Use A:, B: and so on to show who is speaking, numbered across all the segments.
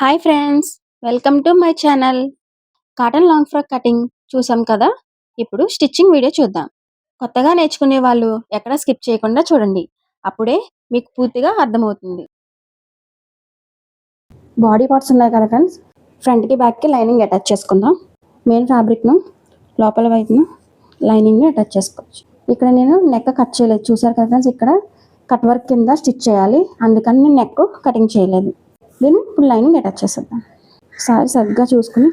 A: Hi friends welcome to my channel cotton long frock cutting చూసాం కదా? ఇప్పుడు stitching video చూద్దాం. కొత్తగా నేర్చుకునే వాళ్ళు ఎక్కడ స్కిప్ చేయకుండా చూడండి. అప్పుడే మీకు పూర్తిగా అర్థమవుతుంది. బాడీ పార్ట్స్ ఉన్నాయి కదా ఫ్రెండ్స్ ఫ్రంట్కి బ్యాక్కి లైనింగ్ అటాచ్ చేసుకుందాం. మెయిన్ ఫ్యాబ్రిక్ను లోపల వైపును లైనింగ్ని అటాచ్ చేసుకోవచ్చు. ఇక్కడ నేను నెక్ కట్ చేయలేదు. చూసారు కదా ఫ్రెండ్స్ ఇక్కడ కట్ వర్క్ కింద స్టిచ్ చేయాలి. అందుకని నేను నెక్ కటింగ్ చేయలేదు. దీన్ని ఇప్పుడు లైనింగ్ అటాచ్ చేసేద్దాం. సారీ సరిగ్గా చూసుకుని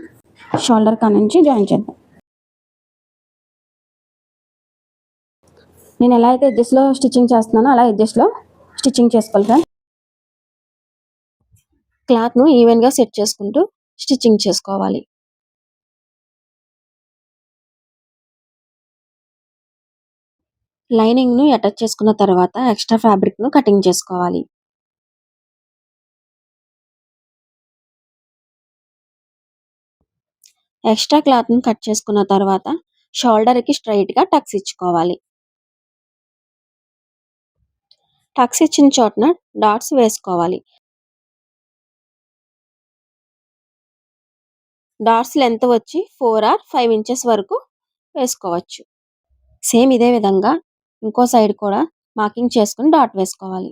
A: షోల్డర్ కా నుంచి జాయిన్ చేద్దాం. నేను ఎలా అయితే ఎడ్జెస్లో స్టిచ్చింగ్ చేస్తున్నానో అలా ఎడ్జెస్లో స్టిచ్చింగ్ చేసుకోవాలి ఫ్రెండ్ క్లాత్ను ఈవెన్గా సెట్ చేసుకుంటూ స్టిచ్చింగ్ చేసుకోవాలి. లైనింగ్ను అటాచ్ చేసుకున్న తర్వాత ఎక్స్ట్రా ఫ్యాబ్రిక్ను కటింగ్ చేసుకోవాలి. ఎక్స్ట్రా క్లాత్ని కట్ చేసుకున్న తర్వాత షోల్డర్కి స్ట్రైట్గా టక్స్ ఇచ్చుకోవాలి. టక్స్ ఇచ్చిన చోటన డాట్స్ వేసుకోవాలి. డాట్స్ లెంత్ వచ్చి ఫోర్ ఆర్ ఫైవ్ ఇంచెస్ వరకు వేసుకోవచ్చు. సేమ్ ఇదే విధంగా ఇంకో సైడ్ కూడా మార్కింగ్ చేసుకుని డాట్ వేసుకోవాలి.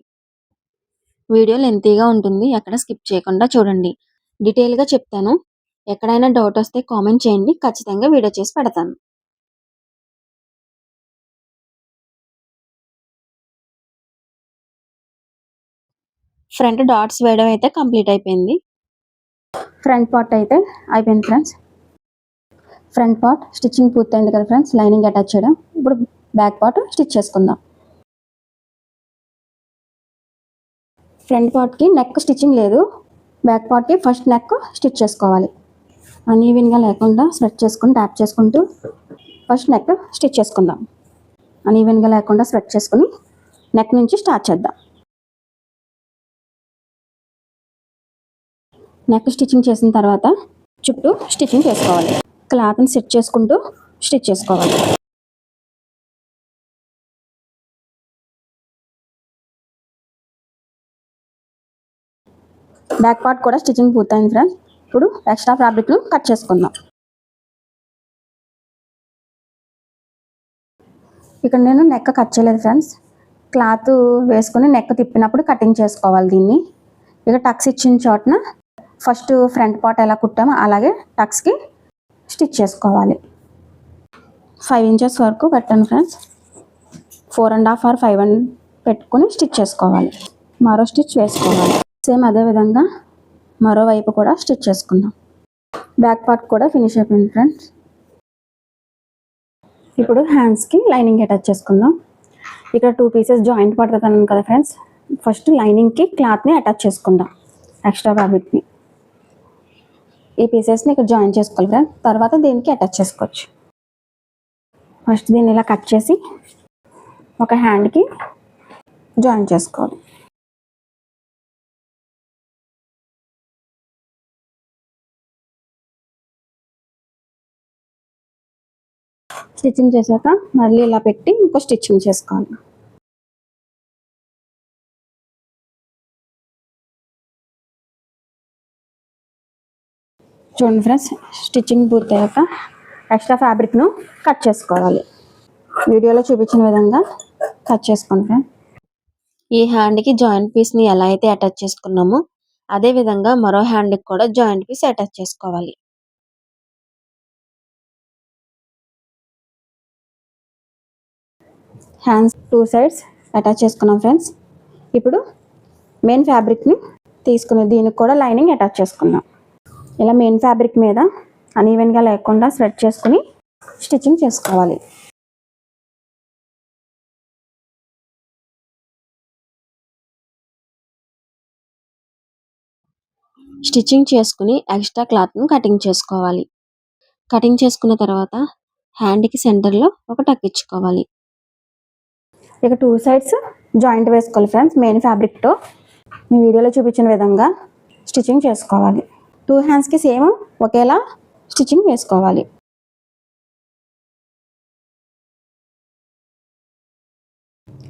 A: వీడియో లెంతీగా ఉంటుంది ఎక్కడ స్కిప్ చేయకుండా చూడండి. డీటెయిల్గా చెప్తాను. ఎక్కడైనా డౌట్ వస్తే కామెంట్ చేయండి. ఖచ్చితంగా వీడియో చేసి పెడతాను. ఫ్రంట్ డాట్స్ వేయడం అయితే కంప్లీట్ అయిపోయింది. ఫ్రంట్ పార్ట్ అయితే అయిపోయింది ఫ్రెండ్స్. ఫ్రంట్ పార్ట్ స్టిచ్చింగ్ పూర్తయింది కదా ఫ్రెండ్స్. లైనింగ్ అటాచ్ చేయడం. ఇప్పుడు బ్యాక్ పార్ట్ స్టిచ్ చేసుకుందాం. ఫ్రంట్ పార్ట్కి నెక్ స్టిచ్చింగ్ లేదు. బ్యాక్ పార్ట్కి ఫస్ట్ నెక్ స్టిచ్ చేసుకోవాలి. అన్ఈవెన్గా లేకుండా స్ప్రెడ్ చేసుకుని ట్యాప్ చేసుకుంటూ ఫస్ట్ నెక్ స్టిచ్ చేసుకుందాం. అన్ఈవెన్గా లేకుండా స్ప్రెడ్ చేసుకుని నెక్ నుంచి స్టార్ట్ చేద్దాం. నెక్ స్టిచ్చింగ్ చేసిన తర్వాత చుట్టూ స్టిచ్చింగ్ చేసుకోవాలి. క్లాత్ని సెట్ చేసుకుంటూ స్టిచ్ చేసుకోవాలి. బ్యాక్ పార్ట్ కూడా స్టిచ్చింగ్ పూర్తయింది ఫ్రెండ్స్ ఇప్పుడు ఎక్స్ట్రా ఫ్యాబ్రిక్ను కట్ చేసుకుందాం. ఇక్కడ నేను నెక్ కట్ చేయలేదు ఫ్రెండ్స్ క్లాత్ వేసుకుని నెక్ తిప్పినప్పుడు కటింగ్ చేసుకోవాలి దీన్ని. ఇక టక్స్ ఇచ్చిన చోటన ఫస్ట్ ఫ్రంట్ పార్ట్ ఎలా కుట్టామో అలాగే టక్స్కి స్టిచ్ చేసుకోవాలి. ఫైవ్ ఇంచెస్ వరకు పెట్టండి friends four and half or five and పెట్టుకుని స్టిచ్ చేసుకోవాలి. మరో స్టిచ్ వేసుకోవాలి. సేమ్ అదే విధంగా మరోవైపు కూడా స్టిచ్ చేసుకుందాం. బ్యాక్ పార్ట్ కూడా ఫినిష్ అయిపోయింది ఫ్రెండ్స్. ఇప్పుడు హ్యాండ్స్కి లైనింగ్ అటాచ్ చేసుకుందాం. ఇక్కడ టూ పీసెస్ జాయింట్ పడుతుంది కదా ఫ్రెండ్స్. ఫస్ట్ లైనింగ్కి క్లాత్ని అటాచ్ చేసుకుందాం. ఎక్స్ట్రా ఫ్యాబ్రిక్ని ఈ పీసెస్ని ఇక్కడ జాయిన్ చేసుకోవాలి ఫ్రెండ్స్. తర్వాత దీనికి అటాచ్ చేసుకోవచ్చు. ఫస్ట్ దీన్ని ఇలా కట్ చేసి ఒక హ్యాండ్కి జాయిన్ చేసుకోవాలి. స్టిచ్చింగ్ చేశాక మళ్ళీ ఇలా పెట్టి ఇంకో స్టిచ్చింగ్ చేసుకోవాలి. చూడండి ఫ్రెండ్స్ స్టిచ్చింగ్ పూర్తయ్యాక ఎక్స్ట్రా ఫ్యాబ్రిక్ను కట్ చేసుకోవాలి. వీడియోలో చూపించిన విధంగా కట్ చేసుకోండి ఫ్రెండ్ ఈ హ్యాండ్కి జాయింట్ పీస్ని ఎలా అయితే అటాచ్ చేసుకున్నామో అదే విధంగా మరో హ్యాండ్కి కూడా జాయింట్ పీస్ అటాచ్ చేసుకోవాలి. హ్యాండ్స్ టూ సైడ్స్ అటాచ్ చేసుకున్నాం ఫ్రెండ్స్ ఇప్పుడు మెయిన్ ఫ్యాబ్రిక్ని తీసుకుని దీనికి కూడా లైనింగ్ అటాచ్ చేసుకున్నాం. ఇలా మెయిన్ ఫ్యాబ్రిక్ మీద అన్ఈవెన్గా లేకుండా స్ప్రెడ్ చేసుకుని స్టిచ్చింగ్ చేసుకోవాలి. స్టిచ్చింగ్ చేసుకుని ఎక్స్ట్రా క్లాత్ను కటింగ్ చేసుకోవాలి. కటింగ్ చేసుకున్న తర్వాత హ్యాండ్కి సెంటర్లో ఒక టక్ ఇచ్చుకోవాలి. ఇక టూ సైడ్స్ జాయింట్ వేసుకోవాలి ఫ్రెండ్స్ మెయిన్ ఫ్యాబ్రిక్తో నేను వీడియోలో చూపించిన విధంగా స్టిచ్చింగ్ చేసుకోవాలి. టూ హ్యాండ్స్కి సేమ్ ఒకేలా స్టిచ్చింగ్ వేసుకోవాలి.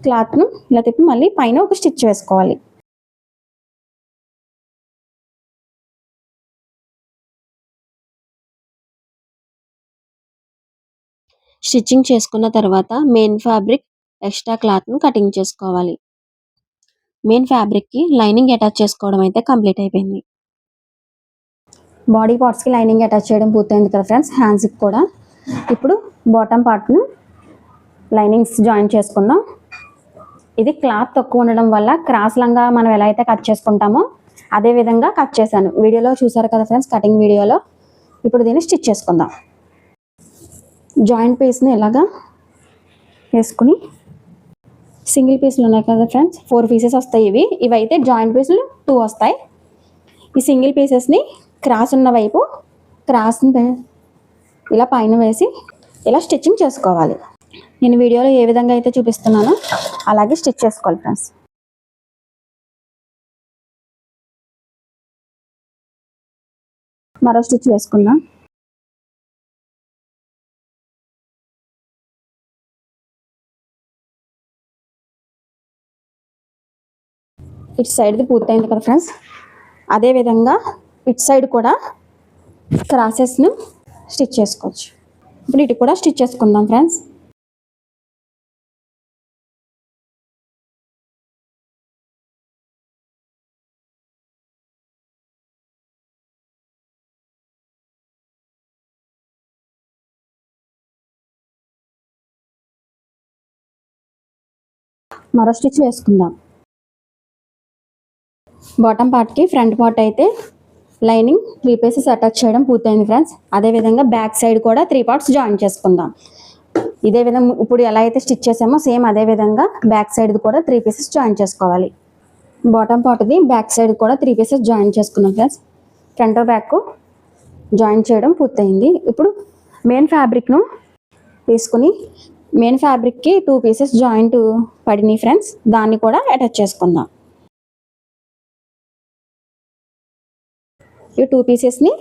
A: క్లాత్ను ఇలా తిప్పి మళ్ళీ పైన ఒక స్టిచ్ వేసుకోవాలి. స్టిచ్చింగ్ చేసుకున్న తర్వాత మెయిన్ ఫ్యాబ్రిక్ ఎక్స్ట్రా క్లాత్ను కటింగ్ చేసుకోవాలి. మెయిన్ ఫ్యాబ్రిక్కి లైనింగ్ అటాచ్ చేసుకోవడం అయితే కంప్లీట్ అయిపోయింది. బాడీ పార్ట్స్కి లైనింగ్ అటాచ్ చేయడం పూర్తయింది కదా ఫ్రెండ్స్ హ్యాండ్స్కి కూడా. ఇప్పుడు బాటమ్ పార్ట్ను లైనింగ్స్ జాయిన్ చేసుకుందాం. ఇది క్లాత్ తక్కువ ఉండడం వల్ల క్రాస్ లంగా మనం ఎలా అయితే కట్ చేసుకుంటామో అదే విధంగా కట్ చేశాను. వీడియోలో చూసారు కదా ఫ్రెండ్స్ కటింగ్ వీడియోలో. ఇప్పుడు దీన్ని స్టిచ్ చేసుకుందాం. జాయింట్ పీస్ని ఇలాగా వేసుకుని సింగిల్ పీసులు ఉన్నాయి కదా ఫ్రెండ్స్? ఫోర్ పీసెస్ వస్తాయి ఇవి. ఇవి అయితే జాయింట్ పీసులు టూ వస్తాయి. ఈ సింగిల్ పీసెస్ని క్రాస్ ఉన్న వైపు క్రాస్ని ఇలా పైన వేసి ఇలా స్టిచ్చింగ్ చేసుకోవాలి. నేను వీడియోలో ఏ విధంగా అయితే చూపిస్తున్నానో అలాగే స్టిచ్ చేసుకోవాలి ఫ్రెండ్స్. మరో స్టిచ్ వేసుకుందాం. ఇటు సైడ్ది పూర్తయింది కదా ఫ్రెండ్స్ అదేవిధంగా ఇట్ ఇటు సైడ్ కూడా క్రాసెస్ను స్టిచ్ చేసుకోవచ్చు. ఇప్పుడు ఇటు కూడా స్టిచ్ చేసుకుందాం ఫ్రెండ్స్ మరో స్టిచ్ వేసుకుందాం. బాటమ్ పార్ట్కి ఫ్రంట్ పార్ట్ అయితే లైనింగ్ త్రీ పీసెస్ అటాచ్ చేయడం పూర్తయింది ఫ్రెండ్స్. అదేవిధంగా బ్యాక్ సైడ్ కూడా త్రీ పార్ట్స్ జాయిన్ చేసుకుందాం. ఇదే విధంగా ఇప్పుడు ఎలా అయితే స్టిచ్ చేసామో సేమ్ అదే విధంగా బ్యాక్ సైడ్ కూడా త్రీ పీసెస్ జాయిన్ చేసుకోవాలి. బాటమ్ పార్ట్ది బ్యాక్ సైడ్ కూడా త్రీ పీసెస్ జాయిన్ చేసుకున్నాం ఫ్రెండ్స్. ఫ్రంట్ బ్యాక్ జాయిన్ చేయడం పూర్తయింది. ఇప్పుడు మెయిన్ ఫ్యాబ్రిక్ను తీసుకుని మెయిన్ ఫ్యాబ్రిక్కి టూ పీసెస్ జాయింట్ పడినాయి ఫ్రెండ్స్. దాన్ని కూడా అటాచ్ చేసుకుందాం. ఈ టూ పీసెస్ని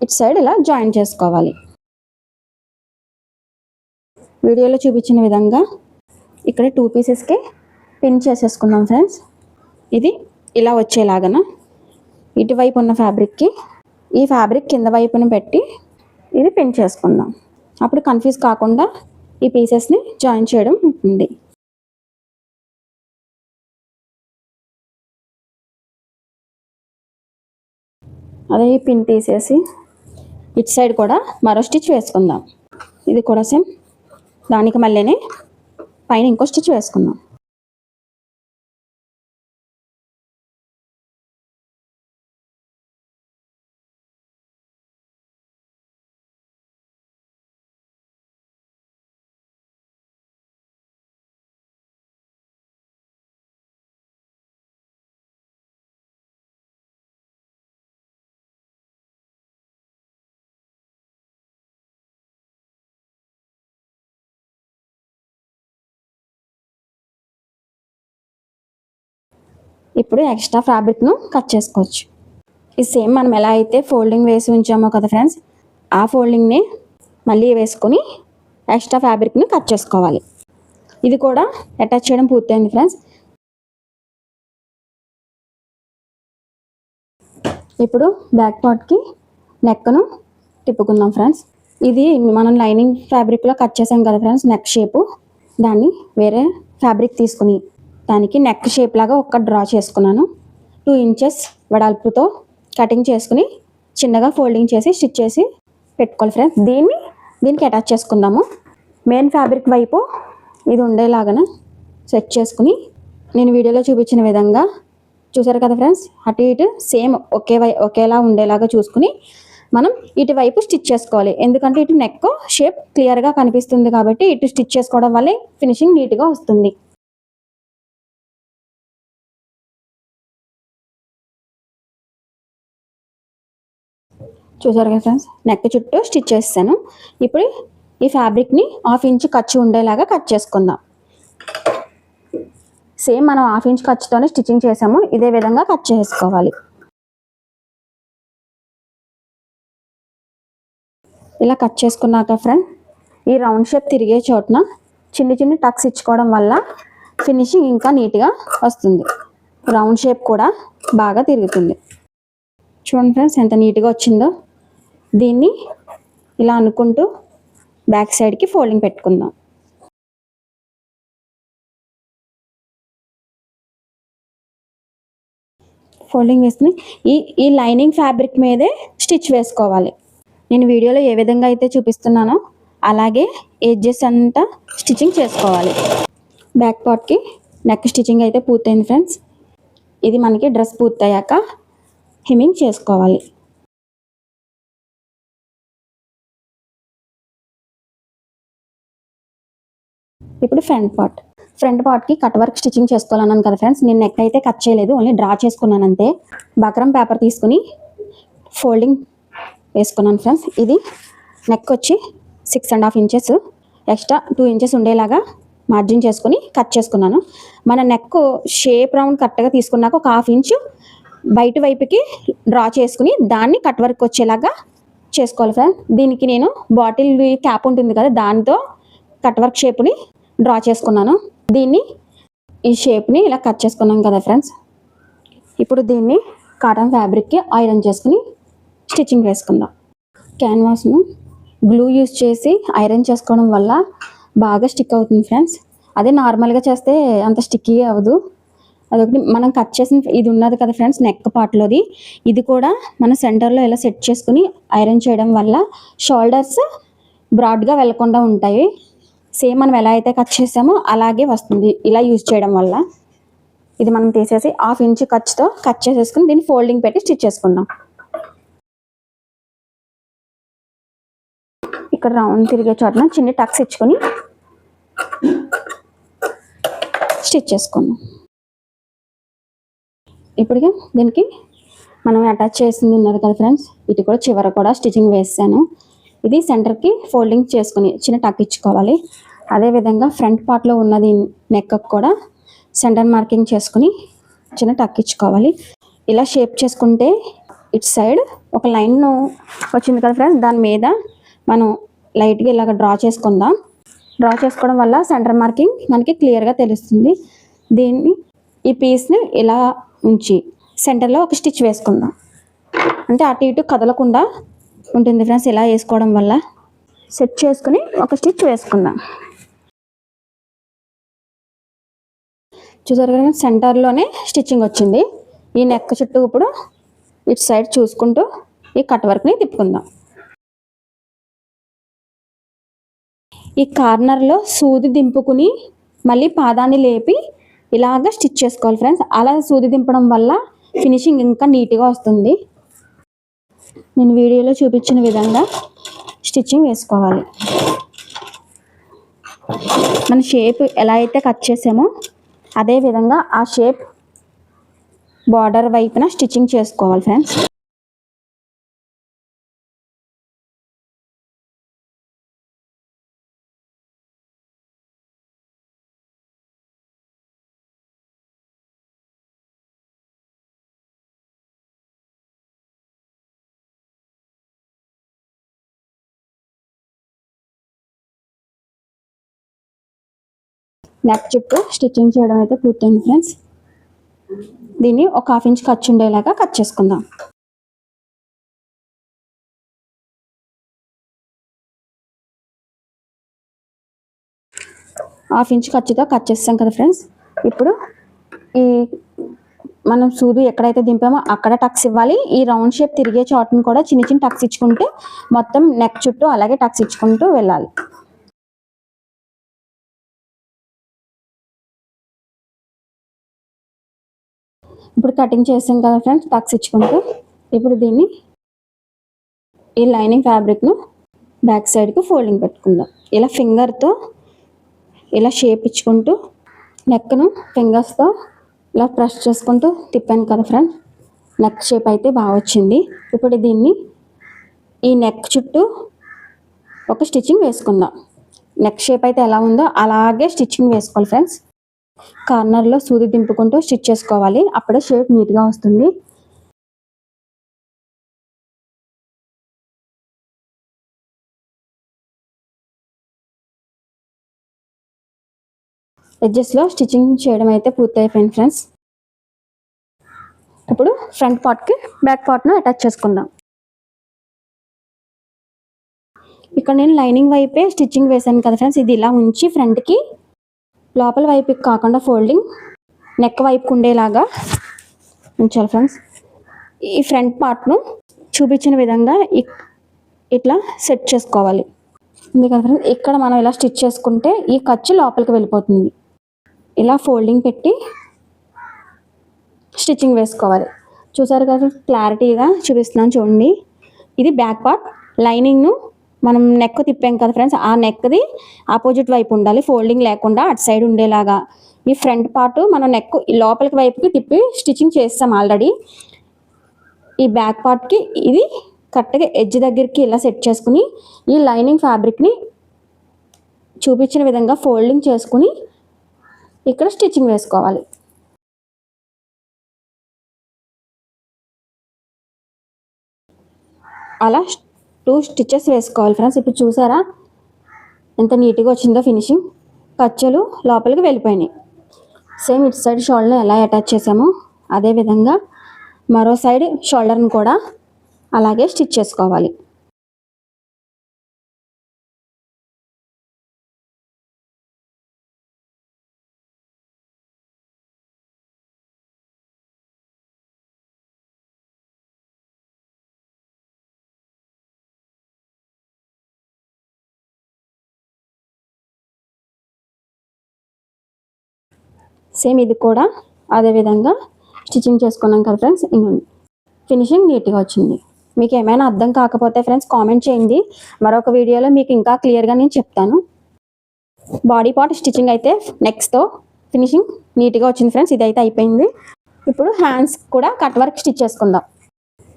A: ఇటు సైడ్ ఇలా జాయిన్ చేసుకోవాలి. వీడియోలో చూపించిన విధంగా ఇక్కడ టూ పీసెస్కి పిన్ చేసేసుకుందాం ఫ్రెండ్స్ ఇది ఇలా వచ్చేలాగన ఇటువైపు ఉన్న ఫ్యాబ్రిక్కి ఈ ఫ్యాబ్రిక్ కింద వైపున పెట్టి ఇది పిన్ చేసుకుందాం. అప్పుడు కన్ఫ్యూజ్ కాకుండా ఈ పీసెస్ని జాయిన్ చేయడం ఉంటుంది. అదే పిన్ తీసేసి ఇటు సైడ్ కూడా మరో స్టిచ్ వేసుకుందాం. ఇది కూడా సేమ్ దానికి మళ్ళీనే పైన ఇంకో స్టిచ్ వేసుకుందాం. ఇప్పుడు ఎక్స్ట్రా ఫ్యాబ్రిక్ను కట్ చేసుకోవచ్చు. ఇది సేమ్ మనం ఎలా అయితే ఫోల్డింగ్ వేసి ఉంచామో కదా ఫ్రెండ్స్ ఆ ఫోల్డింగ్ని మళ్ళీ వేసుకొని ఎక్స్ట్రా ఫ్యాబ్రిక్ని కట్ చేసుకోవాలి. ఇది కూడా అటాచ్ చేయడం పూర్తయింది ఫ్రెండ్స్. ఇప్పుడు బ్యాక్ పార్ట్కి నెక్ను తిప్పుకుందాం ఫ్రెండ్స్. ఇది మనం లైనింగ్ ఫ్యాబ్రిక్లో కట్ చేసాం కదా ఫ్రెండ్స్ నెక్ షేపు. దాన్ని వేరే ఫ్యాబ్రిక్ తీసుకుని దానికి నెక్ షేప్ లాగా ఒక డ్రా చేసుకున్నాను. టూ ఇంచెస్ వెడల్పుతో కటింగ్ చేసుకుని చిన్నగా ఫోల్డింగ్ చేసి స్టిచ్ చేసి పెట్టుకోవాలి ఫ్రెండ్స్ దీన్ని దీనికి అటాచ్ చేసుకుందాము. మెయిన్ ఫ్యాబ్రిక్ వైపు ఇది ఉండేలాగా సెట్ చేసుకుని నేను వీడియోలో చూపించిన విధంగా చూసారు కదా ఫ్రెండ్స్ అటు ఇటు సేమ్ ఒకే వై ఒకేలా ఉండేలాగా చూసుకుని మనం ఇటువైపు స్టిచ్ చేసుకోవాలి. ఎందుకంటే ఇటు నెక్ షేప్ క్లియర్గా కనిపిస్తుంది కాబట్టి ఇటు స్టిచ్ చేసుకోవడం వల్లే ఫినిషింగ్ నీట్గా వస్తుంది. చూసారు కదా ఫ్రెండ్స్ నెక్ చుట్టూ స్టిచ్ చేస్తాను ఇప్పుడు ఈ ఫ్యాబ్రిక్ని హాఫ్ ఇంచ్ ఖర్చు ఉండేలాగా కట్ చేసుకుందాం. సేమ్ మనం హాఫ్ ఇంచ్ ఖర్చుతోనే స్టిచ్చింగ్ చేసాము. ఇదే విధంగా కట్ చేసుకోవాలి. ఇలా కట్ చేసుకున్నాక ఫ్రెండ్ ఈ రౌండ్ షేప్ తిరిగే చోటున చిన్న చిన్న టక్స్ ఇచ్చుకోవడం వల్ల ఫినిషింగ్ ఇంకా నీట్గా వస్తుంది. రౌండ్ షేప్ కూడా బాగా తిరుగుతుంది. చూడండి ఫ్రెండ్స్ ఎంత నీట్గా వచ్చిందో. దీన్ని ఇలా అనుకుంటూ బ్యాక్ సైడ్కి ఫోల్డింగ్ పెట్టుకుందాం. ఫోల్డింగ్ వేసుకుని ఈ ఈ లైనింగ్ ఫ్యాబ్రిక్ మీదే స్టిచ్ వేసుకోవాలి. నేను వీడియోలో ఏ విధంగా అయితే చూపిస్తున్నానో అలాగే ఎడ్జెస్ అంతా స్టిచ్చింగ్ చేసుకోవాలి. బ్యాక్ పార్ట్కి నెక్ స్టిచ్చింగ్ అయితే పూర్తయింది ఫ్రెండ్స్ ఇది మనకి డ్రెస్ పూర్తయ్యాక హిమ్మింగ్ చేసుకోవాలి. ఇప్పుడు ఫ్రంట్ పార్ట్. ఫ్రంట్ పార్ట్కి కట్ వర్క్ స్టిచ్చింగ్ చేసుకోవాలన్నాను కదా ఫ్రెండ్స్ నేను నెక్ అయితే కట్ చేయలేదు ఓన్లీ డ్రా చేసుకున్నాను అంతే. బక్రం పేపర్ తీసుకుని ఫోల్డింగ్ వేసుకున్నాను ఫ్రెండ్స్. ఇది నెక్ వచ్చి six and half inches extra two inches ఉండేలాగా మార్జిన్ చేసుకుని కట్ చేసుకున్నాను. మన నెక్ షేప్ రౌండ్ కరెక్ట్గా తీసుకున్నాక ఒక హాఫ్ ఇంచు బయట వైపుకి డ్రా చేసుకుని దాన్ని కట్ వర్క్ వచ్చేలాగా చేసుకోవాలి ఫ్రెండ్ దీనికి నేను బాటిల్ క్యాప్ ఉంటుంది కదా దాంతో కట్ వర్క్ షేప్ని డ్రా చేసుకున్నాను. దీన్ని ఈ షేప్ని ఇలా కట్ చేసుకున్నాం కదా ఫ్రెండ్స్ ఇప్పుడు దీన్ని కాటన్ ఫ్యాబ్రిక్కి ఐరన్ చేసుకుని స్టిచ్చింగ్ వేసుకుందాం. క్యాన్వాస్ను గ్లూ యూస్ చేసి ఐరన్ చేసుకోవడం వల్ల బాగా స్టిక్ అవుతుంది ఫ్రెండ్స్ అదే నార్మల్గా చేస్తే అంత స్టిక్కీ అవ్వదు. అదొకటి మనం కట్ చేసిన ఇది ఉన్నది కదా ఫ్రెండ్స్ నెక్ పార్ట్లోది ఇది కూడా మన సెంటర్లో ఇలా సెట్ చేసుకుని ఐరన్ చేయడం వల్ల షోల్డర్స్ బ్రాడ్గా వెళ్ళకుండా ఉంటాయి. సేమ్ మనం ఎలా అయితే కట్ చేసామో అలాగే వస్తుంది. ఇలా యూజ్ చేయడం వల్ల ఇది మనం తీసేసి హాఫ్ ఇంచ్ ఖర్చుతో కట్ చేసేసుకుని దీన్ని ఫోల్డింగ్ పెట్టి స్టిచ్ చేసుకుందాం. ఇక్కడ రౌండ్ తిరిగే చోటన చిన్న టక్స్ ఇచ్చుకొని స్టిచ్ చేసుకుందాం. ఇప్పటికే దీనికి మనం అటాచ్ చేసింది ఉన్నది కదా ఫ్రెండ్స్. ఇటు కూడా చివర కూడా స్టిచ్చింగ్ వేసాను. ఇది సెంటర్కి ఫోల్డింగ్ చేసుకుని చిన్న టక్ ఇచ్చుకోవాలి. అదేవిధంగా ఫ్రంట్ పార్ట్లో ఉన్నది నెక్ కూడా సెంటర్ మార్కింగ్ చేసుకుని చిన్న టక్ ఇచ్చుకోవాలి. ఇలా షేప్ చేసుకుంటే ఇటు సైడ్ ఒక లైన్ వచ్చింది కదా ఫ్రెండ్స్ దాని మీద మనం లైట్గా ఇలాగ డ్రా చేసుకుందాం. డ్రా చేసుకోవడం వల్ల సెంటర్ మార్కింగ్ మనకి క్లియర్గా తెలుస్తుంది. దీన్ని ఈ పీస్ని ఇలా ఉంచి సెంటర్లో ఒక స్టిచ్ వేసుకుందాం. అంటే అటు ఇటు కదలకుండా ఉంటుంది ఫ్రెండ్స్ ఇలా వేసుకోవడం వల్ల సెట్ చేసుకుని ఒక స్టిచ్ వేసుకుందాం. చూసారు కదా సెంటర్లోనే స్టిచ్చింగ్ వచ్చింది. ఈ నెక్ చుట్టూ ఇప్పుడు ఇటు సైడ్ చూసుకుంటూ ఈ కట్ వర్క్ని తిప్పుకుందాం. ఈ కార్నర్లో సూది దింపుకుని మళ్ళీ పాదాన్ని లేపి ఇలాగ స్టిచ్ చేసుకోవాలి ఫ్రెండ్స్. అలా సూది దింపడం వల్ల ఫినిషింగ్ ఇంకా నీట్గా వస్తుంది. నేను వీడియోలో చూపించిన విధంగా స్టిచ్చింగ్ వేసుకోవాలి. మన షేప్ ఎలా అయితే కట్ చేసామో అదే విధంగా ఆ షేప్ బార్డర్ వైపున స్టిచ్చింగ్ చేసుకోవాలి ఫ్రెండ్స్. నెక్ చుట్టూ స్టిచ్చింగ్ చేయడం అయితే పూర్తయింది ఫ్రెండ్స్ దీన్ని ఒక హాఫ్ ఇంచ్ ఖర్చు ఉండేలాగా కట్ చేసుకుందాం. హాఫ్ ఇంచ్ ఖర్చుతో కట్ చేస్తాం కదా ఫ్రెండ్స్ ఇప్పుడు ఈ మనం సూదు ఎక్కడైతే దింపామో అక్కడ టక్స్ ఇవ్వాలి. ఈ రౌండ్ షేప్ తిరిగే చోటును కూడా చిన్న చిన్న టక్స్ ఇచ్చుకుంటే మొత్తం నెక్ చుట్టూ అలాగే టక్స్ ఇచ్చుకుంటూ వెళ్ళాలి. ఇప్పుడు కటింగ్ చేసాం కదా ఫ్రెండ్స్ టక్స్ ఇచ్చుకుంటూ. ఇప్పుడు దీన్ని ఈ లైనింగ్ ఫ్యాబ్రిక్ను బ్యాక్ సైడ్కి ఫోల్డింగ్ పెట్టుకుందాం. ఇలా ఫింగర్తో ఇలా షేప్ ఇచ్చుకుంటూ నెక్ను ఫింగర్స్తో ఇలా ప్రెస్ చేసుకుంటూ తిప్పాను కదా ఫ్రెండ్స్ నెక్ షేప్ అయితే బాగా వచ్చింది. ఇప్పుడు దీన్ని ఈ నెక్ చుట్టూ ఒక స్టిచ్చింగ్ వేసుకుందాం. నెక్ షేప్ అయితే ఎలా ఉందో అలాగే స్టిచ్చింగ్ వేసుకోవాలి ఫ్రెండ్స్ కార్నర్లో సూది దింపుకుంటూ స్టిచ్ చేసుకోవాలి. అప్పుడే షేప్ నీట్గా వస్తుంది. ఎడ్జెస్లో స్టిచ్చింగ్ చేయడం అయితే పూర్తయిపోయింది ఫ్రెండ్స్. ఇప్పుడు ఫ్రంట్ పార్ట్కి బ్యాక్ పార్ట్ను అటాచ్ చేసుకుందాం. ఇక్కడ నేను లైనింగ్ వైపే స్టిచ్చింగ్ వేసాను కదా ఫ్రెండ్స్. ఇది ఇలా ఉంచి ఫ్రంట్కి లోపల వైపుకి కాకుండా ఫోల్డింగ్ నెక్ వైపుకు ఉండేలాగా. ఉంచాలి ఫ్రెండ్స్. ఈ ఫ్రంట్ పార్ట్ను చూపించిన విధంగా ఇట్లా సెట్ చేసుకోవాలి. ఎందుకంటే ఫ్రెండ్స్? ఇక్కడ మనం ఇలా స్టిచ్ చేసుకుంటే ఈ ఖర్చు లోపలికి వెళ్ళిపోతుంది. ఇలా ఫోల్డింగ్ పెట్టి స్టిచ్చింగ్ వేసుకోవాలి. చూసారు కదా క్లారిటీగా చూపిస్తున్నాను చూడండి. ఇది బ్యాక్ పార్ట్. లైనింగ్ను మనం నెక్ తిప్పాం కదా ఫ్రెండ్స్ ఆ నెక్ది ఆపోజిట్ వైపు ఉండాలి ఫోల్డింగ్ లేకుండా అటు సైడ్ ఉండేలాగా. ఈ ఫ్రంట్ పార్ట్ మనం నెక్ లోపలికి వైపుకి తిప్పి స్టిచ్చింగ్ చేస్తాం ఆల్రెడీ ఈ బ్యాక్ పార్ట్కి ఇది కరెక్ట్గా ఎడ్జ్ దగ్గరికి ఇలా సెట్ చేసుకుని ఈ లైనింగ్ ఫ్యాబ్రిక్ని చూపించిన విధంగా ఫోల్డింగ్ చేసుకుని ఇక్కడ స్టిచ్చింగ్ వేసుకోవాలి. అలా టూ స్టిచెస్ వేసుకోవాలి ఫ్రెండ్స్. ఇప్పుడు చూసారా? ఎంత నీట్గా వచ్చిందో ఫినిషింగ్ కచ్చలు లోపలికి వెళ్ళిపోయినాయి. సేమ్ ఇటు సైడ్ షోల్డర్ ఎలా అటాచ్ చేసామో అదే విధంగా మరో సైడ్ షోల్డర్ని కూడా అలాగే స్టిచ్ చేసుకోవాలి. సేమ్ ఇది కూడా అదే విధంగా స్టిచ్చింగ్ చేసుకున్నాం కదా ఫ్రెండ్స్ ఇంకోండి ఫినిషింగ్ నీట్గా వచ్చింది. మీకు ఏమైనా అర్థం కాకపోతే ఫ్రెండ్స్ కామెంట్ చేయండి. మరొక వీడియోలో మీకు ఇంకా క్లియర్గా నేను చెప్తాను. బాడీ పార్ట్ స్టిచ్చింగ్ అయితే నెక్స్ట్తో ఫినిషింగ్ నీట్గా వచ్చింది ఫ్రెండ్స్ ఇదైతే అయిపోయింది. ఇప్పుడు హ్యాండ్స్ కూడా కట్ వర్క్ స్టిచ్ చేసుకుందాం.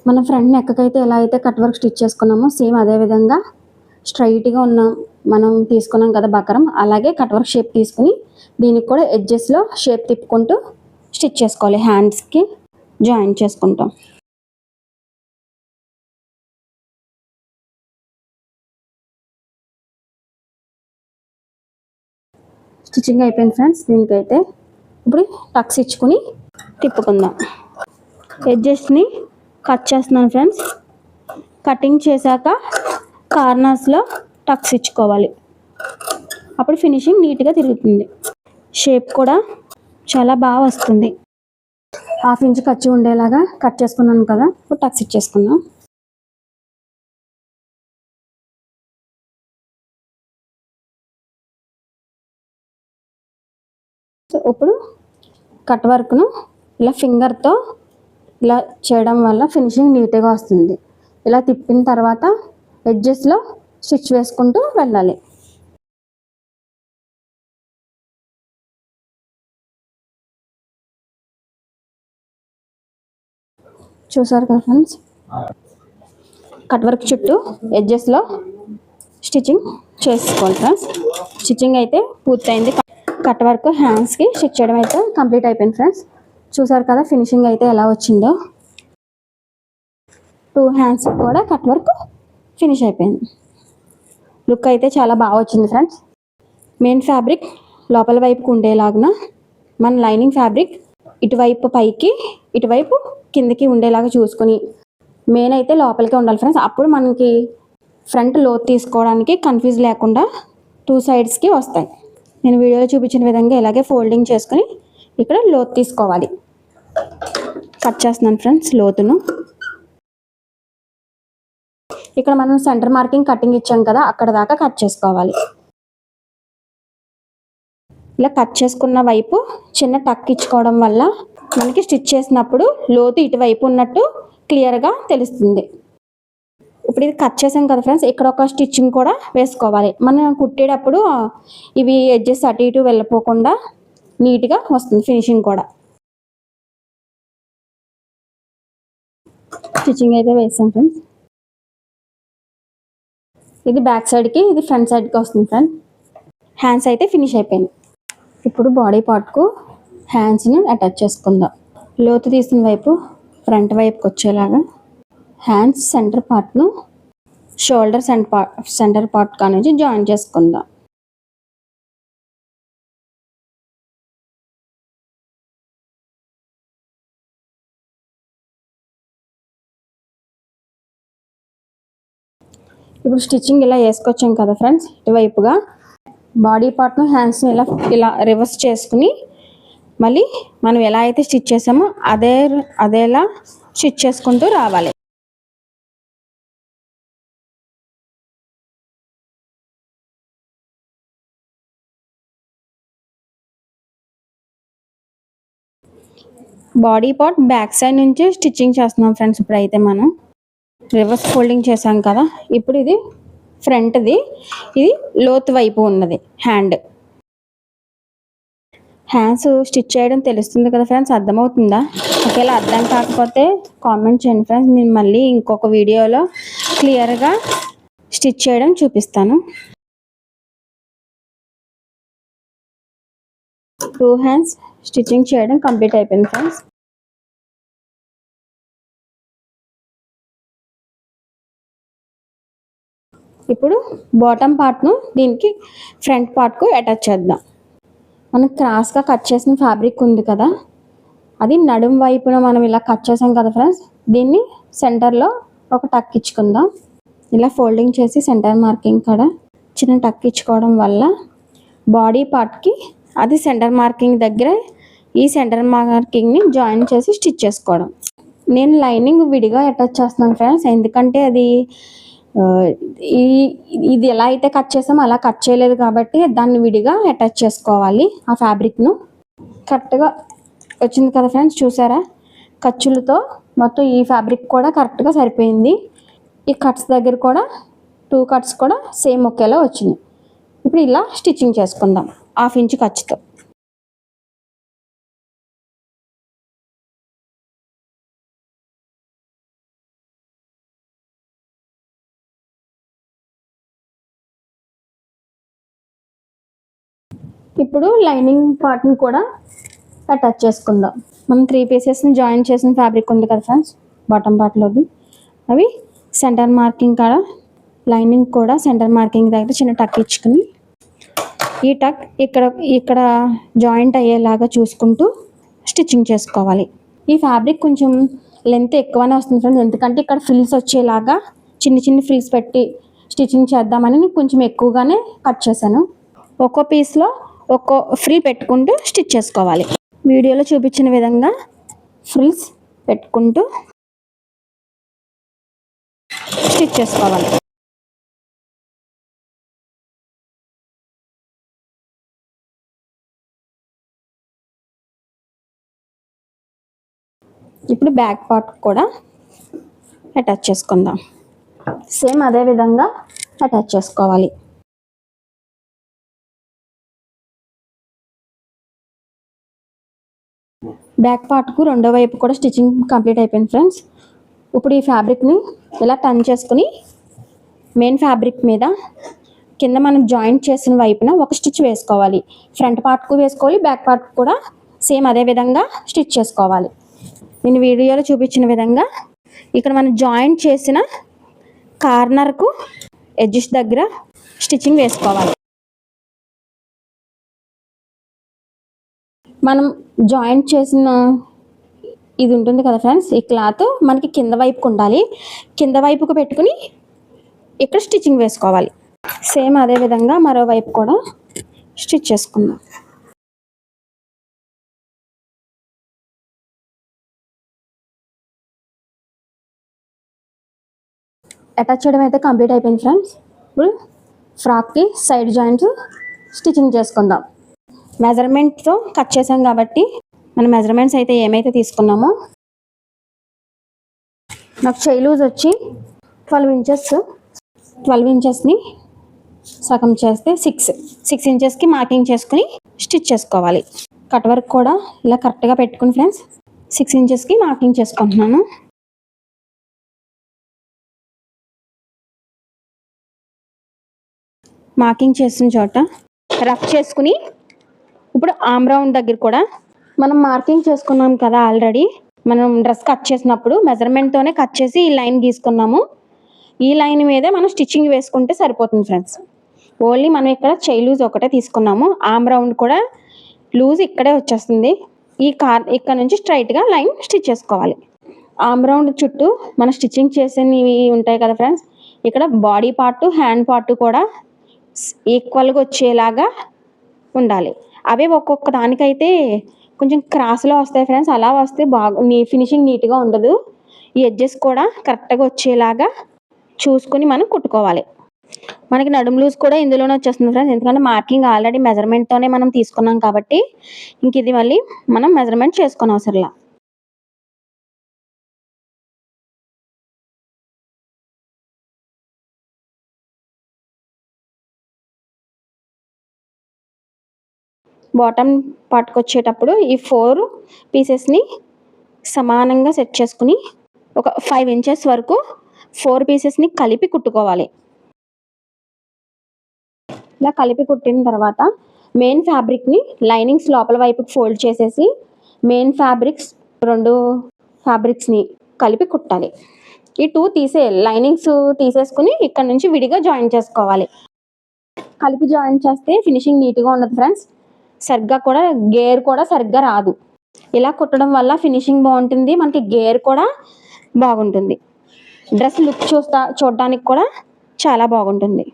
A: మన ఫ్రంట్ నెక్కకైతే ఎలా అయితే కట్ వర్క్ స్టిచ్ చేసుకున్నామో సేమ్ అదే విధంగా స్ట్రైట్గా ఉన్న మనం తీసుకున్నాం కదా బకరం అలాగే కట్ వర్క్ షేప్ తీసుకుని దీనికి కూడా ఎడ్జెస్లో షేప్ తిప్పుకుంటూ స్టిచ్ చేసుకోవాలి. హ్యాండ్స్కి జాయిన్ చేసుకుంటాం. స్టిచ్చింగ్ అయిపోయింది ఫ్రెండ్స్. దీనికైతే ఇప్పుడు టక్స్ ఇచ్చుకుని తిప్పుకుందాం. ఎడ్జెస్ని కట్ చేస్తున్నాను ఫ్రెండ్స్. కటింగ్ చేశాక కార్నర్స్లో టక్స్ ఇచ్చుకోవాలి. అప్పుడు ఫినిషింగ్ నీట్గా తిరుగుతుంది. షేప్ కూడా చాలా బాగా వస్తుంది. హాఫ్ ఇంచ్ ఖర్చు ఉండేలాగా కట్ చేసుకున్నాను కదా ఇప్పుడు టక్స్ ఇచ్చేసుకున్నాం ఇప్పుడు కట్ వర్క్ను ఇలా ఫింగర్తో ఇలా చేయడం వల్ల ఫినిషింగ్ నీట్గా వస్తుంది. ఇలా తిప్పిన తర్వాత ఎడ్జెస్లో స్టిచ్ వేసుకుంటూ వెళ్ళాలి. చూసారు కదా ఫ్రెండ్స్? కట్ వర్క్ చుట్టూ ఎడ్జెస్లో స్టిచ్చింగ్ చేసుకోవాలి ఫ్రెండ్స్. స్టిచ్చింగ్ అయితే పూర్తయింది. కట్ వర్క్ హ్యాండ్స్కి స్టిచ్ చేయడం అయితే కంప్లీట్ అయిపోయింది ఫ్రెండ్స్. చూసారు కదా ఫినిషింగ్ అయితే ఎలా వచ్చిందో. టూ హ్యాండ్స్కి కూడా కట్ వర్క్ ఫినిష్ అయిపోయింది. లుక్ అయితే చాలా బాగా వచ్చింది ఫ్రెండ్స్ మెయిన్ ఫ్యాబ్రిక్ లోపల వైపుకు ఉండేలాగా మన లైనింగ్ ఫ్యాబ్రిక్ ఇటువైపు పైకి ఇటువైపు కిందకి ఉండేలాగా చూసుకొని మెయిన్ అయితే లోపలికే ఉండాలి ఫ్రెండ్స్ అప్పుడు మనకి ఫ్రంట్ లోత్ తీసుకోవడానికి కన్ఫ్యూజ్ లేకుండా టూ సైడ్స్కి వస్తాయి. నేను వీడియోలో చూపించిన విధంగా ఇలాగే ఫోల్డింగ్ చేసుకొని ఇక్కడ లోత్ తీసుకోవాలి. కట్ చేస్తున్నాను ఫ్రెండ్స్ లోతును. ఇక్కడ మనం సెంటర్ మార్కింగ్ కటింగ్ ఇచ్చాం కదా అక్కడ దాకా కట్ చేసుకోవాలి. ఇలా కట్ చేసుకున్న వైపు చిన్న టక్ ఇచ్చుకోవడం వల్ల మనకి స్టిచ్ చేసినప్పుడు లోతు ఇటువైపు ఉన్నట్టు క్లియర్గా తెలుస్తుంది. ఇప్పుడు ఇది కట్ చేసాం కదా ఫ్రెండ్స్ ఇక్కడ ఒక స్టిచ్చింగ్ కూడా వేసుకోవాలి. మనం కుట్టేటప్పుడు ఇవి ఎడ్జెస్ అటు ఇటు వెళ్ళిపోకుండా నీట్గా వస్తుంది ఫినిషింగ్ కూడా. స్టిచ్చింగ్ అయితే వేసాం ఫ్రెండ్స్. ఇది బ్యాక్ సైడ్కి ఇది ఫ్రంట్ సైడ్కి వస్తుంది ఫ్రెండ్ హ్యాండ్స్ అయితే ఫినిష్ అయిపోయింది. ఇప్పుడు బాడీ పార్ట్కు హ్యాండ్స్ని అటాచ్ చేసుకుందాం. లోతు తీసిన వైపు ఫ్రంట్ వైపుకి వచ్చేలాగా hands center పార్ట్ను shoulder center part center part కానుంచి join చేసుకుందాం. ఇప్పుడు స్టిచ్చింగ్ ఇలా వేసుకొచ్చాం కదా ఫ్రెండ్స్ ఇటువైపుగా. బాడీ పార్ట్ను హ్యాండ్స్ని ఇలా ఇలా రివర్స్ చేసుకుని మళ్ళీ మనం ఎలా అయితే స్టిచ్ చేసామో అదే అదేలా స్టిచ్ చేసుకుంటూ రావాలి. బాడీ పార్ట్ బ్యాక్ సైడ్ నుంచి స్టిచ్చింగ్ చేస్తున్నాం ఫ్రెండ్స్ ఇప్పుడైతే మనం. రివర్స్ ఫోల్డింగ్ చేసాం కదా. ఇప్పుడు ఇది ఫ్రంట్ది ఇది లోతు వైపు ఉన్నది. హ్యాండ్. హ్యాండ్స్ స్టిచ్ చేయడం తెలుస్తుంది కదా ఫ్రెండ్స్. అర్థమవుతుందా? ఒకవేళ అర్థం కాకపోతే కామెంట్ చేయండి ఫ్రెండ్స్. నేను మళ్ళీ ఇంకొక వీడియోలో క్లియర్గా స్టిచ్ చేయడం చూపిస్తాను. టూ హ్యాండ్స్ స్టిచ్చింగ్ చేయడం కంప్లీట్ అయిపోయింది ఫ్రెండ్స్. ఇప్పుడు బాటమ్ పార్ట్ను దీనికి ఫ్రంట్ పార్ట్కు అటాచ్ చేద్దాం. మనం క్రాస్గా కట్ చేసిన ఫ్యాబ్రిక్ ఉంది కదా అది నడుం వైపున మనం ఇలా కట్ చేసాం కదా ఫ్రెండ్స్ దీన్ని సెంటర్లో ఒక టక్ ఇచ్చుకుందాం. ఇలా ఫోల్డింగ్ చేసి సెంటర్ మార్కింగ్ కాడ చిన్న టక్ ఇచ్చుకోవడం వల్ల బాడీ పార్ట్కి అది సెంటర్ మార్కింగ్ దగ్గర ఈ సెంటర్ మార్కింగ్ని జాయిన్ చేసి స్టిచ్ చేసుకోవడం. నేను లైనింగ్ విడిగా అటాచ్ చేస్తున్నాను ఫ్రెండ్స్ ఎందుకంటే అది ఈ ఇది ఎలా అయితే కట్ చేసామో అలా కట్ చేయలేదు కాబట్టి దాన్ని విడిగా అటాచ్ చేసుకోవాలి ఆ ఫ్యాబ్రిక్ను కరెక్ట్గా వచ్చింది కదా ఫ్రెండ్స్ చూసారా? ఖర్చులతో మొత్తం ఈ ఫ్యాబ్రిక్ కూడా కరెక్ట్గా సరిపోయింది. ఈ కట్స్ దగ్గర కూడా టూ కట్స్ కూడా సేమ్ ఒకేలా వచ్చింది ఇప్పుడు ఇలా స్టిచ్చింగ్ చేసుకుందాం. హాఫ్ ఇంచ్ ఖర్చుతో. ఇప్పుడు లైనింగ్ పార్ట్ని కూడా అటాచ్ చేసుకుందాం. మనం త్రీ పీసెస్ని జాయిన్ చేసిన ఫ్యాబ్రిక్ ఉంది కదా ఫ్రెండ్స్ బాటమ్ పార్ట్లోది అవి సెంటర్ మార్కింగ్ కాడ లైనింగ్ కూడా సెంటర్ మార్కింగ్ దగ్గర చిన్న టక్ ఇచ్చుకుని ఈ టక్ ఇక్కడ ఇక్కడ జాయింట్ అయ్యేలాగా చూసుకుంటూ స్టిచ్చింగ్ చేసుకోవాలి. ఈ ఫ్యాబ్రిక్ కొంచెం లెంత్ ఎక్కువనే వస్తుంది ఫ్రెండ్స్ ఎందుకంటే ఇక్కడ ఫ్రిల్స్ వచ్చేలాగా చిన్న చిన్న ఫ్రిల్స్ పెట్టి స్టిచ్చింగ్ చేద్దామని కొంచెం ఎక్కువగానే కట్ చేశాను. ఒక్కో పీస్లో ఒక్కో ఫ్రిల్ పెట్టుకుంటూ స్టిచ్ చేసుకోవాలి. వీడియోలో చూపించిన విధంగా ఫ్రిల్స్ పెట్టుకుంటూ స్టిచ్ చేసుకోవాలి. ఇప్పుడు బ్యాక్ పార్ట్ కూడా అటాచ్ చేసుకుందాం. సేమ్ అదే విధంగా అటాచ్ చేసుకోవాలి. బ్యాక్ పార్ట్కు రెండో వైపు కూడా స్టిచ్చింగ్ కంప్లీట్ అయిపోయింది ఫ్రెండ్స్. ఇప్పుడు ఈ ఫ్యాబ్రిక్ని ఇలా టర్న్ చేసుకుని మెయిన్ ఫ్యాబ్రిక్ మీద కింద మనం జాయింట్ చేసిన వైపున ఒక స్టిచ్ వేసుకోవాలి. ఫ్రంట్ పార్ట్కు వేసుకోవాలి బ్యాక్ పార్ట్ కూడా సేమ్ అదే విధంగా స్టిచ్ చేసుకోవాలి. నేను వీడియోలో చూపించిన విధంగా ఇక్కడ మనం జాయింట్ చేసిన కార్నర్కు ఎడ్జెస్ దగ్గర స్టిచ్చింగ్ వేసుకోవాలి. మనం జాయింట్ చేసిన ఇది ఉంటుంది కదా ఫ్రెండ్స్ ఈ క్లాత్ మనకి కింద వైపుకు ఉండాలి. కింద వైపుకు పెట్టుకుని ఇక్కడ స్టిచ్చింగ్ వేసుకోవాలి. సేమ్ అదే విధంగా మరోవైపు కూడా స్టిచ్ చేసుకుందాం. అటాచ్ చేయడం అయితే కంప్లీట్ అయిపోయింది ఫ్రెండ్స్ ఇప్పుడు ఫ్రాక్కి సైడ్ జాయింట్స్ స్టిచ్చింగ్ చేసుకుందాం. మెజర్మెంట్తో కట్ చేసాం కాబట్టి మన మెజర్మెంట్స్ అయితే ఏమైతే తీసుకున్నామో నాకు చెయ్యి లూజ్ వచ్చి ట్వెల్వ్ ఇంచెస్ ట్వెల్వ్ ఇంచెస్ని సగం చేస్తే సిక్స్ సిక్స్ ఇంచెస్కి మార్కింగ్ చేసుకుని స్టిచ్ చేసుకోవాలి. కట్ వర్క్ కూడా ఇలా కరెక్ట్గా పెట్టుకుని ఫ్రెండ్స్ సిక్స్ ఇంచెస్కి మార్కింగ్ చేసుకుంటున్నాను. మార్కింగ్ చేసిన చోట రఫ్ చేసుకుని ఇప్పుడు ఆమ్ రౌండ్ దగ్గర కూడా మనం మార్కింగ్ చేసుకున్నాం కదా ఆల్రెడీ. మనం డ్రెస్ కట్ చేసినప్పుడు మెజర్మెంట్తోనే కట్ చేసి ఈ లైన్ గీసుకున్నాము. ఈ లైన్ మీదే మనం స్టిచ్చింగ్ వేసుకుంటే సరిపోతుంది ఫ్రెండ్స్. ఓన్లీ మనం ఇక్కడ చై లూజ్ ఒకటే తీసుకున్నాము. ఆమ్ రౌండ్ కూడా లూజ్ ఇక్కడే వచ్చేస్తుంది. ఈ కార్ ఇక్కడ నుంచి స్ట్రైట్గా లైన్ స్టిచ్ చేసుకోవాలి. ఆమ్ రౌండ్ చుట్టూ మనం స్టిచ్చింగ్ చేసినవి ఉంటాయి కదా ఫ్రెండ్స్. ఇక్కడ బాడీ పార్ట్ హ్యాండ్ పార్ట్ కూడా ఈక్వల్గా వచ్చేలాగా ఉండాలి. అవే ఒక్కొక్క దానికైతే కొంచెం క్రాస్లో వస్తాయి ఫ్రెండ్స్. అలా వస్తే బాగా నీ ఫినిషింగ్ నీట్గా ఉండదు. ఈ ఎడ్జెస్ కూడా కరెక్ట్గా వచ్చేలాగా చూసుకుని మనం కుట్టుకోవాలి. మనకి నడుము లూజ్ కూడా ఇందులోనే వచ్చేస్తుంది ఫ్రెండ్స్. ఎందుకంటే మార్కింగ్ ఆల్రెడీ మెజర్మెంట్తోనే మనం తీసుకున్నాం కాబట్టి ఇంక ఇది మళ్ళీ మనం మెజర్మెంట్ చేసుకుని అవసరంలా బాటమ్ పార్ట్కి వచ్చేటప్పుడు ఈ ఫోర్ పీసెస్ని సమానంగా సెట్ చేసుకుని ఒక ఫైవ్ ఇంచెస్ వరకు ఫోర్ పీసెస్ని కలిపి కుట్టుకోవాలి. ఇలా కలిపి కుట్టిన తర్వాత మెయిన్ ఫ్యాబ్రిక్ని లైనింగ్స్ లోపల వైపుకి ఫోల్డ్ చేసేసి మెయిన్ ఫ్యాబ్రిక్స్ రెండు ఫ్యాబ్రిక్స్ని కలిపి కుట్టాలి. ఈ టూ తీసే లైనింగ్స్ తీసేసుకుని ఇక్కడ నుంచి విడిగా జాయిన్ చేసుకోవాలి. కలిపి జాయిన్ చేస్తే ఫినిషింగ్ నీట్గా ఉండదు ఫ్రెండ్స్. సరిగ్గా కూడా గేర్ కూడా సరిగ్గా రాదు. ఇలా కుట్టడం వల్ల ఫినిషింగ్ బాగుంటుంది మనకి గేర్ కూడా బాగుంటుంది. డ్రెస్ లుక్ చూస్తా చూడడానికి కూడా చాలా బాగుంటుంది.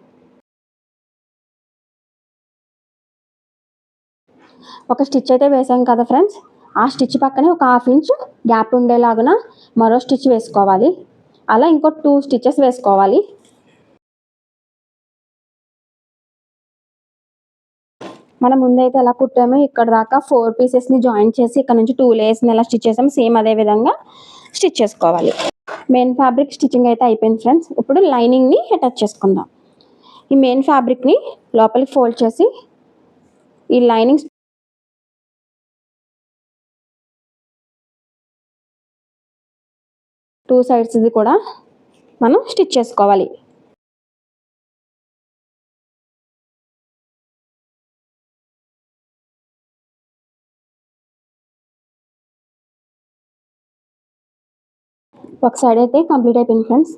A: ఒక స్టిచ్ అయితే వేసాం కదా ఫ్రెండ్స్. ఆ స్టిచ్ పక్కనే ఒక హాఫ్ ఇంచ్ గ్యాప్ ఉండేలాగున మరో స్టిచ్ వేసుకోవాలి. అలా ఇంకో టూ స్టిచెస్ వేసుకోవాలి. మనం ముందైతే ఎలా కుట్టామో. ఇక్కడ దాకా ఫోర్ పీసెస్ని జాయిన్ చేసి ఇక్కడ నుంచి టూ లేయర్స్ని ఎలా స్టిచ్ చేసాము సేమ్ అదే విధంగా స్టిచ్ చేసుకోవాలి. మెయిన్ ఫ్యాబ్రిక్ స్టిచ్చింగ్ అయితే అయిపోయింది ఫ్రెండ్స్ ఇప్పుడు లైనింగ్ని అటాచ్ చేసుకుందాం. ఈ మెయిన్ ఫ్యాబ్రిక్ని లోపలికి ఫోల్డ్ చేసి ఈ లైనింగ్ టూ సైడ్స్ది కూడా మనం స్టిచ్ చేసుకోవాలి. ఒక సైడ్ అయితే కంప్లీట్ అయిపోయింది ఫ్రెండ్స్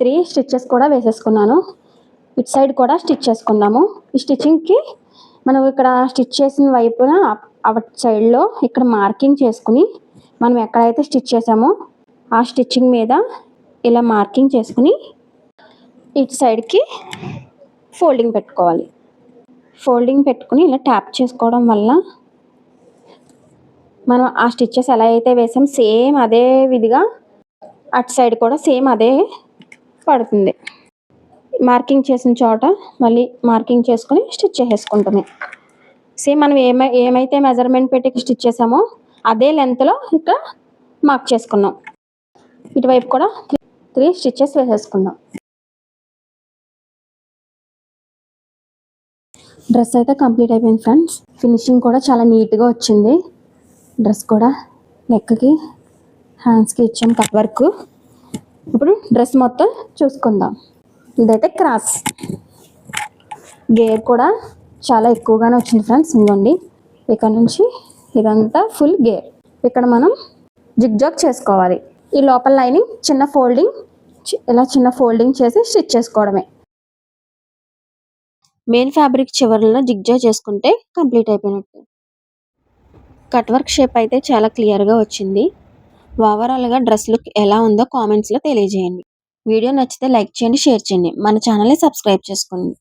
A: త్రీ స్టిచ్చెస్ కూడా వేసేసుకున్నాను. ఇటు సైడ్ కూడా స్టిచ్ చేసుకున్నాము. ఈ స్టిచ్చింగ్కి మనం ఇక్కడ స్టిచ్ చేసిన వైపున అటు సైడ్లో ఇక్కడ మార్కింగ్ చేసుకుని మనం ఎక్కడైతే స్టిచ్ చేసామో ఆ స్టిచ్చింగ్ మీద ఇలా మార్కింగ్ చేసుకుని ఇటు సైడ్కి ఫోల్డింగ్ పెట్టుకోవాలి. ఫోల్డింగ్ పెట్టుకుని ఇలా ట్యాప్ చేసుకోవడం వల్ల మనం ఆ స్టిచ్చెస్ ఎలా అయితే వేసాం సేమ్ అదే విధిగా అటు సైడ్ కూడా సేమ్ అదే పడుతుంది. మార్కింగ్ చేసిన చోట మళ్ళీ మార్కింగ్ చేసుకుని స్టిచ్ చేసేసుకుంటుంది. సేమ్ మనం ఏమై ఏమైతే మెజర్మెంట్ పెట్టి స్టిచ్ చేసామో అదే లెంత్లో ఇక్కడ మార్క్ చేసుకున్నాం. ఇటువైపు కూడా త్రీ స్టిచ్చెస్ వేసేసుకుందాం డ్రెస్ అయితే కంప్లీట్ అయిపోయింది ఫ్రెండ్స్. ఫినిషింగ్ కూడా చాలా నీట్గా వచ్చింది. డ్రెస్ కూడా నెక్కి హ్యాండ్స్కి ఇచ్చాం కట్ వర్క్ ఇప్పుడు డ్రెస్ మొత్తం చూసుకుందాం. ఇదైతే క్రాస్ గేర్ కూడా చాలా ఎక్కువగానే వచ్చింది ఫ్రెండ్స్ ఇంకోండి. ఇక్కడ నుంచి ఇదంతా ఫుల్ గేర్ ఇక్కడ మనం జిగ్జాగ్ చేసుకోవాలి. ఈ లోపల లైనింగ్ చిన్న ఫోల్డింగ్ ఇలా చిన్న ఫోల్డింగ్ చేసి స్టిచ్ చేసుకోవడమే. మెయిన్ ఫ్యాబ్రిక్ చివరిలో జిగ్జా చేసుకుంటే కంప్లీట్ అయిపోయినట్టు. కట్ వర్క్ షేప్ అయితే చాలా క్లియర్గా వచ్చింది. ఓవరాల్గా డ్రెస్ లుక్ ఎలా ఉందో కామెంట్స్లో తెలియజేయండి. వీడియో నచ్చితే లైక్ చేయండి షేర్ చేయండి. మన ఛానల్ని సబ్స్క్రైబ్ చేసుకోండి.